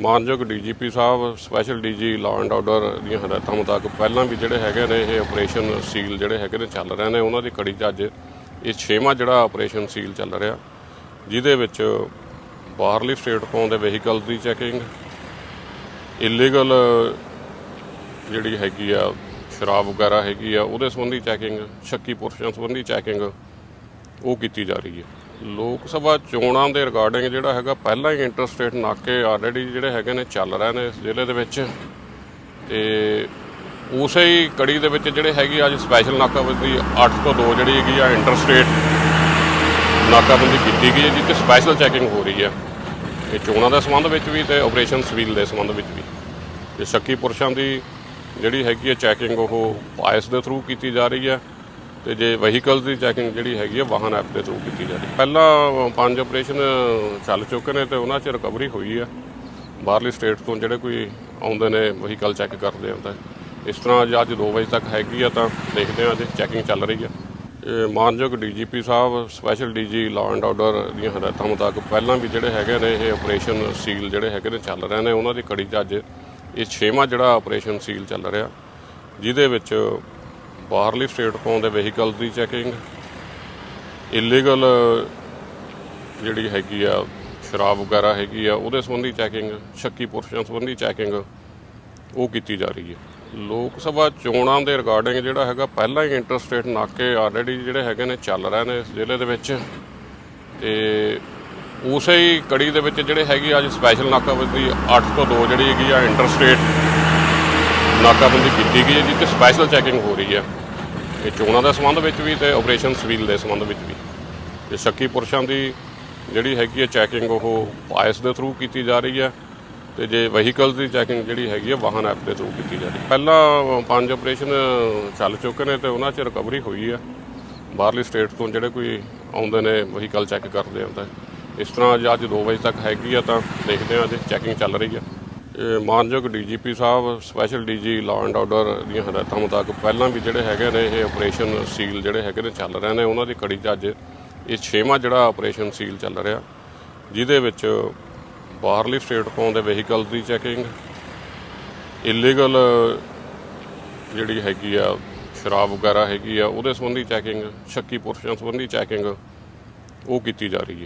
ਮਾਨਯੋਗ DGP Sahib special DG law and order ਦੀਆਂ ਹਦਾਇਤਾਂ ਮੁਤਾਬਕ ਪਹਿਲਾਂ ਵੀ ਜਿਹੜੇ ਹੈਗੇ ਨੇ, ਇਹ ਆਪਰੇਸ਼ਨ ਸੀਲ ਜਿਹੜੇ ਹੈਗੇ ਨੇ ਚੱਲ ਰਹੇ ਨੇ। ਉਹਨਾਂ ਦੀ ਕੜੀ 'ਚ ਅੱਜ ਇਹ ਛੇਵਾਂ ਜਿਹੜਾ ਆਪਰੇਸ਼ਨ ਸੀਲ ਚੱਲ ਰਿਹਾ, ਜਿਹਦੇ ਵਿੱਚ ਬਾਹਰਲੀ ਸਟੇਟ ਤੋਂ ਦੇ ਵਹੀਕਲ ਦੀ ਚੈਕਿੰਗ ਇਲੀਗਲ ਜਿਹੜੀ ਹੈਗੀ ਆ, ਸ਼ਰਾਬ ਵਗੈਰਾ ਹੈਗੀ ਆ, ਉਹਦੇ ਸੰਬੰਧੀ ਚੈਕਿੰਗ ਸ਼ੱਕੀ ਪੁਰਸ਼ਾਂ ਸੰਬੰਧੀ ਚੈਕਿੰਗ ਉਹ ਕੀਤੀ ਜਾ ਰਹੀ ਹੈ। ਲੋਕ ਸਭਾ ਚੋਣਾਂ ਦੇ ਰਿਗਾਰਡਿੰਗ ਜਿਹੜਾ ਹੈਗਾ ਪਹਿਲਾਂ ਹੀ ਇੰਟਰਸਟੇਟ ਨਾਕੇ ਆਲਰੇਡੀ ਜਿਹੜੇ ਹੈਗੇ ਨੇ ਚੱਲ ਰਹੇ ਨੇ ਇਸ ਜ਼ਿਲ੍ਹੇ ਦੇ ਵਿੱਚ। ਤੇ ਉਸੇ ਹੀ ਕੜੀ ਦੇ ਵਿੱਚ ਜਿਹੜੇ ਹੈਗੀ ਅੱਜ ਸਪੈਸ਼ਲ ਨਾਕਾਬੰਦੀ 8 ਤੋਂ 2 ਜਿਹੜੀ ਹੈਗੀ ਆ ਇੰਟਰਸਟੇਟ ਨਾਕਾਬੰਦੀ ਕੀਤੀ ਗਈ ਹੈ ਜਿੱਥੇ ਸਪੈਸ਼ਲ ਚੈਕਿੰਗ ਹੋ ਰਹੀ ਹੈ। ਇਹ ਚੋਣਾਂ ਦੇ ਸੰਬੰਧ ਵਿੱਚ ਵੀ ਤੇ ਆਪਰੇਸ਼ਨ ਸਿਵਲ ਦੇ ਸੰਬੰਧ ਵਿੱਚ ਵੀ। ਤੇ ਸ਼ੱਕੀ ਪੁਰਸ਼ਾਂ ਦੀ ਜਿਹੜੀ ਹੈਗੀ ਹੈ ਚੈਕਿੰਗ ਉਹ ਪਾਇਸ ਦੇ ਥਰੂ ਕੀਤੀ ਜਾ ਰਹੀ ਹੈ। ਤੇ ਜੇ ਵਹੀਕਲ ਦੀ ਚੈਕਿੰਗ ਜਿਹੜੀ ਹੈਗੀ ਹੈ ਵਾਹਨ ਐਪ ਦੇ ਥਰੂ ਕੀਤੀ ਜਾ ਰਹੀ ਹੈ। ਪਹਿਲਾਂ ਪੰਜ ਆਪਰੇਸ਼ਨ ਚੱਲ ਚੁੱਕੇ ਨੇ ਤੇ ਉਹਨਾਂ 'ਚ ਰਿਕਵਰੀ ਹੋਈ ਹੈ ਬਾਹਰਲੀ ਸਟੇਟ ਤੋਂ ਜਿਹੜੇ ਕੋਈ ਆਉਂਦੇ ਨੇ, ਵਹੀਕਲ ਚੈੱਕ ਕਰਦੇ ਆਉਂਦਾ ਇਸ ਤਰ੍ਹਾਂ ਅੱਜ- ਅੱਜ 2 ਵਜੇ ਤੱਕ ਹੈਗੀ ਆ, ਤਾਂ ਦੇਖਦੇ ਹਾਂ ਜੇ ਚੈਕਿੰਗ ਚੱਲ ਰਹੀ ਹੈ ਇਹ ਮਾਨਯੋਗ DGP Sahib special DG law and order ਦੀਆਂ ਹਦਾਇਤਾਂ ਮੁਤਾਬਕ ਪਹਿਲਾਂ ਵੀ ਜਿਹੜੇ ਹੈਗੇ ਨੇ, ਇਹ ਆਪਰੇਸ਼ਨ ਸੀਲ ਜਿਹੜੇ ਹੈਗੇ ਨੇ, ਚੱਲ ਰਹੇ ਨੇ। ਉਹਨਾਂ ਦੀ ਕੜੀ 'ਚ ਅੱਜ ਇਹ ਛੇਵਾਂ ਜਿਹੜਾ ਆਪਰੇਸ਼ਨ ਸੀਲ ਚੱਲ ਰਿਹਾ। ਜਿਹਦੇ ਵਿੱਚ ਬਾਹਰਲੀ ਸਟੇਟ ਤੋਂ ਆਉਂਦੇ ਵਹੀਕਲ ਦੀ ਚੈਕਿੰਗ। ਇਲੀਗਲ ਜਿਹੜੀ ਹੈਗੀ ਆ, ਸ਼ਰਾਬ ਵਗੈਰਾ ਹੈਗੀ ਆ, ਉਹਦੇ ਸੰਬੰਧੀ ਚੈਕਿੰਗ, ਸ਼ੱਕੀ ਪੁਰਸ਼ਾਂ ਸੰਬੰਧੀ ਚੈਕਿੰਗ, ਉਹ ਕੀਤੀ ਜਾ ਰਹੀ ਹੈ। ਲੋਕ ਸਭਾ ਚੋਣਾਂ ਦੇ ਰਿਗਾਰਡਿੰਗ ਜਿਹੜਾ ਹੈਗਾ, ਪਹਿਲਾਂ ਹੀ ਇੰਟਰਸਟੇਟ ਨਾਕੇ ਆਲਰੇਡੀ ਜਿਹੜੇ ਹੈਗੇ ਨੇ, ਚੱਲ ਰਹੇ ਨੇ ਇਸ ਜ਼ਿਲ੍ਹੇ ਦੇ ਵਿੱਚ। ਤੇ ਉਸੇ ਹੀ ਕੜੀ ਦੇ ਵਿੱਚ ਜਿਹੜੇ ਹੈਗੀ ਅੱਜ ਸਪੈਸ਼ਲ ਨਾਕਾਬੰਦੀ 8 ਤੋਂ 2 ਜਿਹੜੀ ਹੈਗੀ ਆ, ਇੰਟਰਸਟੇਟ ਨਾਕਾਬੰਦੀ ਕੀਤੀ ਗਈ ਹੈ, ਜਿੱਥੇ ਸਪੈਸ਼ਲ ਚੈਕਿੰਗ ਹੋ ਰਹੀ ਹੈ। ਇਹ ਚੋਣਾਂ ਦੇ ਸੰਬੰਧ ਵਿੱਚ ਵੀ ਤੇ ਆਪਰੇਸ਼ਨ ਸਿਵਲ ਦੇ ਸੰਬੰਧ ਵਿੱਚ ਵੀ। ਤੇ ਸ਼ੱਕੀ ਪੁਰਸ਼ਾਂ ਦੀ ਜਿਹੜੀ ਹੈਗੀ ਹੈ ਚੈਕਿੰਗ ਉਹ ਪਾਇਸ ਦੇ ਥਰੂ ਕੀਤੀ ਜਾ ਰਹੀ ਹੈ ਤੇ ਜੇ ਵਹੀਕਲਸ ਦੀ ਚੈਕਿੰਗ ਜਿਹੜੀ ਹੈਗੀ ਹੈ ਵਾਹਨ ਐਪ ਦੇ ਥਰੂ ਕੀਤੀ ਜਾ ਰਹੀ ਹੈ। ਪਹਿਲਾਂ ਪੰਜ ਆਪਰੇਸ਼ਨ ਚੱਲ ਚੁੱਕੇ ਨੇ ਤੇ ਉਹਨਾਂ 'ਚ ਰਿਕਵਰੀ ਹੋਈ ਹੈ। ਬਾਹਰਲੀ ਸਟੇਟ ਤੋਂ ਜਿਹੜੇ ਕੋਈ ਆਉਂਦੇ ਨੇ ਵਹੀਕਲ ਚੈੱਕ ਕਰਦੇ ਆਉਂਦਾ ਇਸ ਤਰ੍ਹਾਂ ਅੱਜ- ਅੱਜ 2 ਵਜੇ ਤੱਕ ਹੈਗੀ ਆ ਤਾਂ ਦੇਖਦੇ ਹਾਂ ਜੇ ਚੈਕਿੰਗ ਚੱਲ ਰਹੀ ਆ ਮਾਨਯੋਗ DGP Sahib special DG law and order ਦੀਆਂ ਹਦਾਇਤਾਂ ਮੁਤਾਬਕ ਪਹਿਲਾਂ ਵੀ ਜਿਹੜੇ ਹੈਗੇ ਨੇ, ਇਹ ਆਪਰੇਸ਼ਨ ਸੀਲ ਜਿਹੜੇ ਹੈਗੇ ਨੇ ਚੱਲ ਰਹੇ ਨੇ, ਉਹਨਾਂ ਦੀ ਕੜੀ 'ਚ ਅੱਜ ਇਹ ਛੇਵਾਂ ਜਿਹੜਾ ਆਪਰੇਸ਼ਨ ਸੀਲ ਚੱਲ ਰਿਹਾ, ਜਿਹਦੇ ਵਿੱਚ ਬਾਹਰਲੀ ਸਟੇਟ ਤੋਂ ਦੇ ਵਹੀਕਲ ਦੀ ਚੈਕਿੰਗ ਇਲੀਗਲ ਜਿਹੜੀ ਹੈਗੀ ਆ, ਸ਼ਰਾਬ ਵਗੈਰਾ ਹੈਗੀ ਆ, ਉਹਦੇ ਸੰਬੰਧੀ ਚੈਕਿੰਗ ਸ਼ੱਕੀ ਪੁਰਸ਼ਾਂ ਸੰਬੰਧੀ ਚੈਕਿੰਗ ਉਹ ਕੀਤੀ ਜਾ ਰਹੀ ਹੈ।